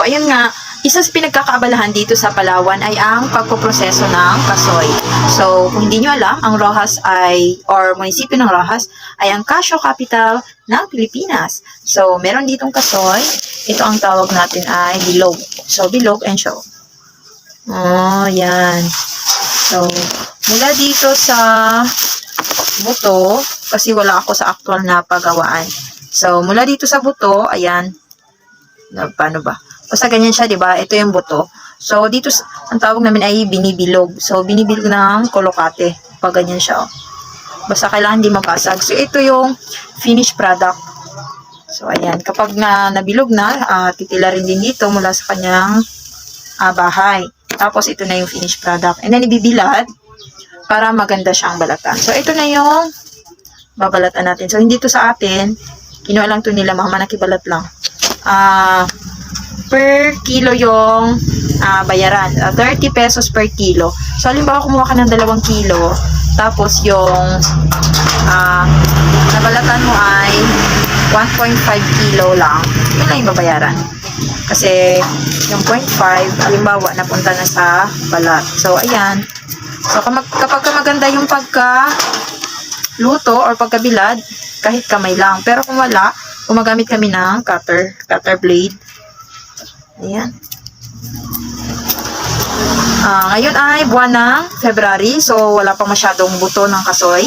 Ayun nga, isa sa pinagkakaabalahan dito sa Palawan ay ang pagpoproseso ng kasoy. So, kung hindi nyo alam, ang Rojas ay, or munisipyo ng Rojas, ay ang Casio Capital ng Pilipinas. So, meron ditong kasoy. Ito ang tawag natin ay bilog. So, bilog and show. Oh, yan. So, mula dito sa buto, kasi wala ako sa actual na pagawaan. So, mula dito sa buto, ayan, na, paano ba? Basta ganyan siya, di ba? Ito yung buto. So, dito, ang tawag namin ay binibilog. So, binibilog ng kolokate. Pag ganyan siya, oh. Basta kailangan di mabasag. So, ito yung finished product. So, ayan. Kapag na nabilog na, ah, titila rin din dito mula sa kanyang ah, bahay. Tapos, ito na yung finished product. And then, ibibilad para maganda siyang balatan. So, ito na yung babalatan natin. So, hindi to sa atin. Kinuha lang to nila. Mama, nakibalat lang. Ah, per kilo yung ah, bayaran. Ah, 30 pesos per kilo. So, halimbawa, kumuha ka ng dalawang kilo. Tapos, yung ah, nabalatan mo ay 1.5 kilo lang. Yun lang yung babayaran. Kasi, yung 0.5, halimbawa, napunta na sa balat. So, ayan. So, kapag, kapag ka maganda yung pagka luto or pagkabilad, kahit kamay lang. Pero kung wala, gumagamit kami ng cutter, cutter blade. Ayan. Ah, ngayon ay buwan ng February, so wala pa masyadong buto ng kasoy.